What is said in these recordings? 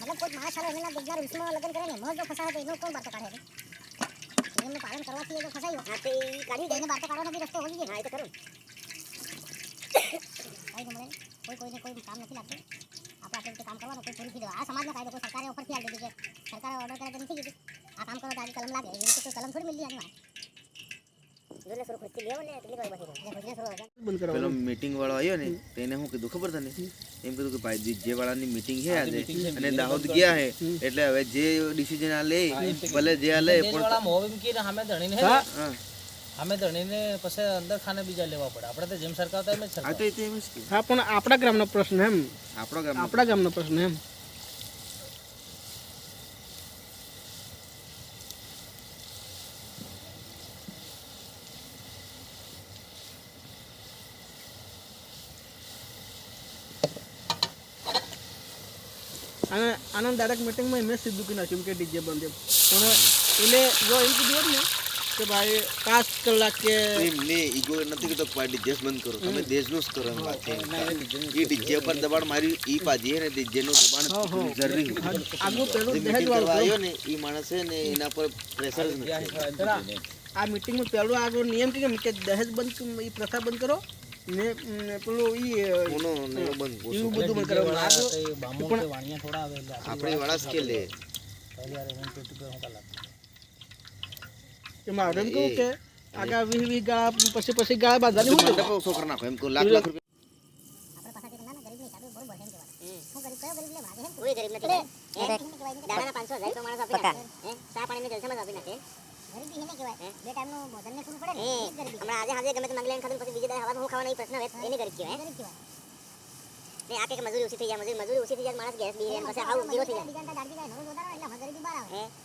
મતલબ કોઈ માણસ આવે એના બીજા રૂલ્સમાં લગ્ન કરે ને એમાં જો ફસાય તો એનો કોણ બાર તો કાઢે નિયમનું પાલન કરવાથી જો ફસાયો હા તે કાઢી દઈને એને બાર તો કાઢવાનો બી રસ્તો હોવી જોઈએ હા એ તો ખરું કાંઈ ગમે કોઈ કોઈને કોઈ કામ નથી લાગતું આપણે આપણે કામ કરવાનું કોઈ પૂરી દો આ સમાજના કાયદો કોઈ સરકારે ઓફરથી આપી દીધી છે. સરકારે ઓર્ડર કરે તો નથી કીધું આ કામ કરો તો આજે કલમ લાગે. એવી રીતે કલમ થોડી મિલી આની વાત જોલે સર ખુશી લેવો ને કેટલી વાર બસી પેલો મીટિંગ વાળો આવ્યો ને તેને શું કીધું ખબર તને? એમ કીધું કે ભાઈ ડીજે વાળાની મીટિંગ છે આજે અને દાહોદ ગયા હે એટલે હવે જે ડિસિઝન આ લે ભલે જે આ લે પણ વાળા મોહ એમ કે અમે ધણીને હે હા. હા. અમે ધણીને પછી અંદર ખાને બીજા લેવા પડે. આપણે તો જેમ સરકાર હતા એમ જ સરકાર તો એ તો એમ જ કે. હા પણ આપણા ગ્રામનો પ્રશ્ન એમ. આપણો ગામ આપણા ગામનો પ્રશ્ન એમ. અને આનંદ ડાયરેક્ટ મિટિંગમાં એમને સીધું કે નાખ્યું કે ડીજે બંધ પણ એને જો એમ કીધું હોત ને કે ભાઈ પાંચ કલાક કે એમને ઈગો નથી કીધો કે ડીજે બંધ કરો. તમે દેશનું જ કરો એમ. વાત છે એ ડીજે પર દબાણ મારી ઈ પાજી ને ડીજેનું દબાણ જરૂરી. આગું પેલું દહેજ વાળું આવ્યો ને એ માણસ છે ને એના પર પ્રેશર જ નથી. આ મિટિંગમાં પહેલો આગળ નિયમ કે દહેજ બંધ એ ઈ પ્રથા બંધ કરો. ને પેલું ઈ કોનો ને એવું બંધ એવું બધું મને કરાવવાનું આગળ કે વાણિયા થોડા આવે એટલે આપણી વાળા કે લે પહેલી વાર હું પેટું કે હું કાલા કે મારે એમ કે આગળ વીસ વીસ ગાળા પછી પછી ગાળા બાંધવાની હોય છોકરા નાખો એમ કહું લાખ લાખ રૂપિયા. આપણે પાછા કીધું ના ના ગરીબ નહીં સાહેબ બરોબર છે એમ કહેવાય હું ગરીબ કયો ગરીબ લે ભાગે હે કોઈ ગરીબ નથી દાડાના 500 હજાર તો માણસ આપી નાખે હે? ચા પાણીને જલસામાં આપી નાખે ગરીબી એને કહેવાય. બે ટાઈમનું ભોજન ને પૂરું પડે ને ગરીબી હમણાં આજે આજે ગમે તે માંગી ખાધું પછી બીજે દાડે હવા હું ખાવાનો એ પ્રશ્ન હોય એને ગરીબ કહેવાય ગરીબ કહેવાય. ને આ કે મજૂરી ઓછી થઈ જાય મજૂરી મજૂરી ઓછી થઈ જાય માણસ ગેસ બી પછી આવું જીરો થઈ જાય.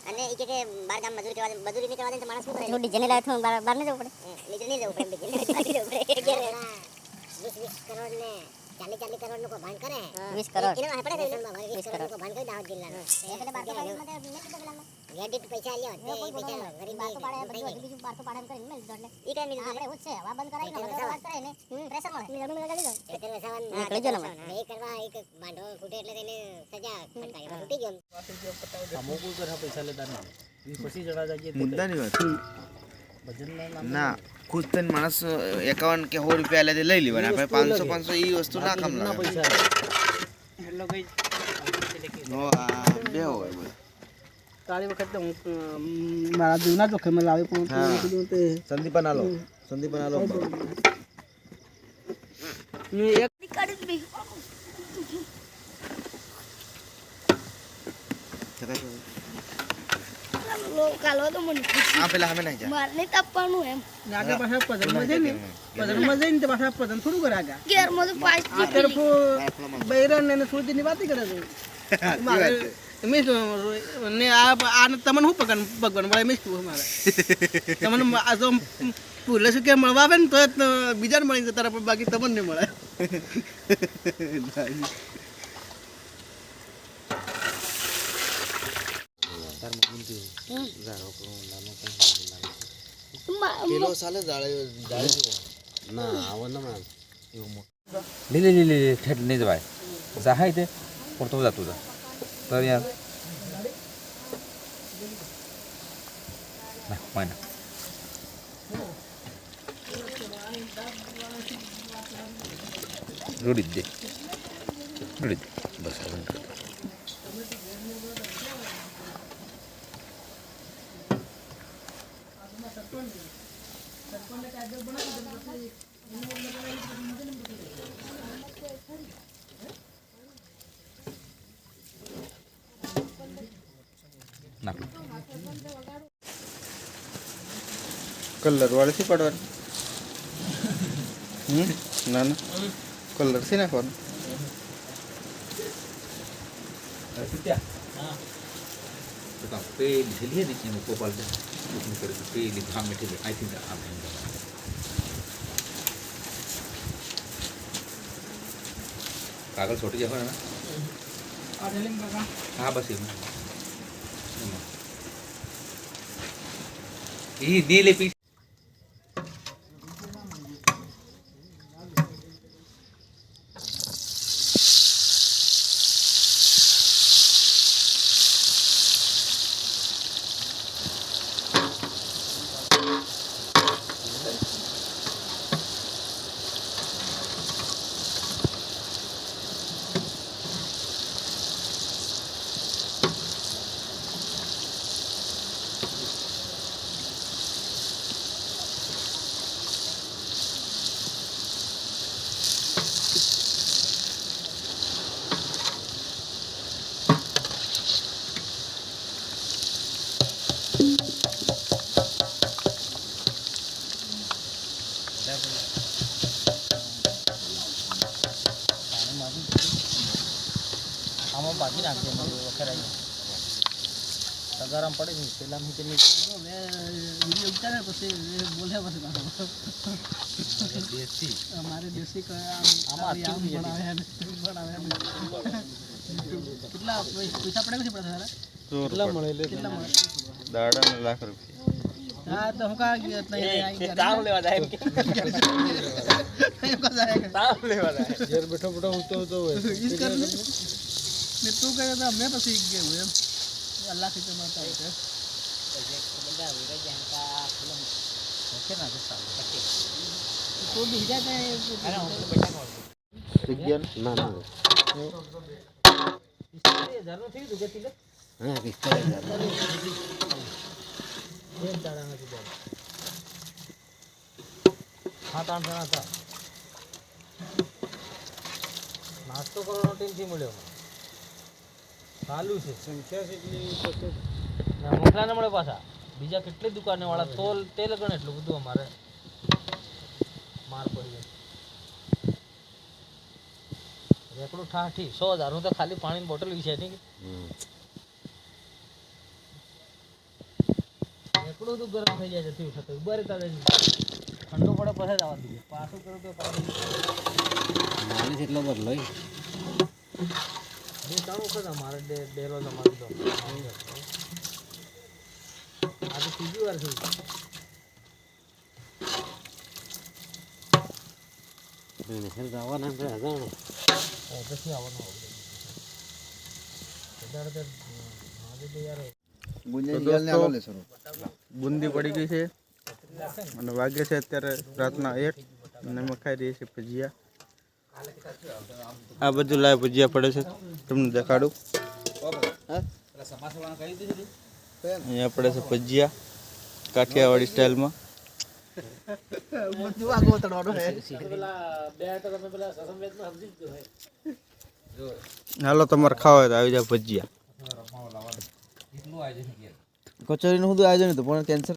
અને એ કે બાર ગામ મજૂરી કરવા મજૂરી નહીં કરવા દે તો માણસ શું કરે? નું ડીજે ને લાવે તો બાર બાર ને જવું પડે. નીચે નહીં જવું પડે ડીજે નહીં જવું પડે. વીસ વીસ કરોડ ને ચાલીસ ચાલીસ કરોડનું કૌભાંડ કરે. વીસ કરોડ. એને વાપરે વીસ કરોડ. નું કૌભાંડ કરી દાહોદ જિલ્લાનું એટલે બાર ગેડિટ પૈસા આલ્યો તે પૈસા ગરીબ બાર પાડે બધું બીજું બાર પાડે કરીને મેલ દોડ લે ઈ કઈ મિલ આપણે એવું છે. હવા બંધ કરાવી ને વાત કરે ને. પ્રેશર મળે. નિર્મળ મેં ગાડી દો. એટલે વસાવન નીકળી જો ને એ કરવા એક બાંધો ફૂટે એટલે તેને સજા ફટકાઈ ફૂટી ગયો અમુક ઉપર પૈસા લેતા નહીં. પછી જણા જાય મુદ્દાની વાત. ના ખુદ થઈને માણસ એકાવન કે સો રૂપિયા લે લઈ લેવાના. આપણે પાંચસો પાંચસો એ વસ્તુ ના કામ લાગે. બે હોય. તારી વખત તો હું મારા જૂના જોખમે લાવી પણ. કીધું તે સંદીપન આલો. સંદીપન આલો. મેં એક થોડું તરફ ને સુરતીની વાત કરે છે. તમે ને આ આ તમને શું પકડ ભગવાન મળે મેં શું મારે તમને આ તો ભૂલે શું કે મળવા આવે ને તો બીજાને મળી જતા તારા પણ બાકી તમને નહીં મળે લીલી લીલી ઠેઠ નહીં જવાય. સહાય તે. પડતો જતું જાય എന്താ പറയുക bueno. ನೋಡಿದ್ದೆ ನೋಡಿದ್ದೆ ಬಸ್ ಉಂಟು ತಗೊಂಡು કલર વાળીથી પાડવાનું હમ ના ના કલરથી નાખવાનું તો કામ પેલી ઢીલી ને એનું કોપાલ દે બુકિંગ કરી પેલી ધામ મીઠી આઈ થિંક આમ કાગળ છોટી જવા ને હા બસ એમાં એમાં એ નીલે પી નાખજે મારું વખેર આવી પડે ને પેલા હું તેની વીડિયો ઉતારે પછી બોલ્યા પછી. દેશી અમારે દેશી આમ ભણાવ્યા ભણાવ્યા કેટલા પૈસા પડે કે પડે? કેટલા મળે? કેટલા મળે? દાડાના લાખ રૂપિયા. હા તો હું કા ગયો ગયા. તારું લેવા જાય એમ કે. લેવા જાય. ઘેર બેઠો બેઠો હું તો તો ઈસ કર ને. તું કહે તો અમે પછી ગયું એમ. અલ્લાહથી માતા હોય નાસ્તો કરવાનો ટીમથી મળ્યો. ચાલુ છે. ના મોકલા ના મળે પાછા. બીજા કેટલી દુકાને વાળા તોલ તેલ ગણે એટલું બધું અમારે. માર પડી જાય. રેકડું ઠાઠી. સો હજાર. હું તો ખાલી પાણીની બોટલ વિશે નહીં રેકડું તો ગરમ થઈ જાય છે થયું થતું ઊભા રહેતા રહે ઠંડુ પડે પછી જ આવવા દીધું પાછું કરું તો પાણી એટલો બદલો બે ત્રણ વખત અમારે તમારે આ તો ત્રીજી વાર આવવાના છે હજાર ઓફિસથી આવવાનું બુંદી પડી ગઈ છે. અને વાગે છે અત્યારે રાતના એક. અને અમે ખાઈ રહીએ છીએ ભજીયા. આ બધું લાય ભજીયા પડે છે. તમને દેખાડું. અહીંયા પડે છે ભજીયા કાઠિયાવાડી સ્ટાઇલમાં. હાલો તમારે ખાવા હોય તો આવી જાય ભજીયા. કચોરીનું બધું આયોજન હતું? પણ કેન્સર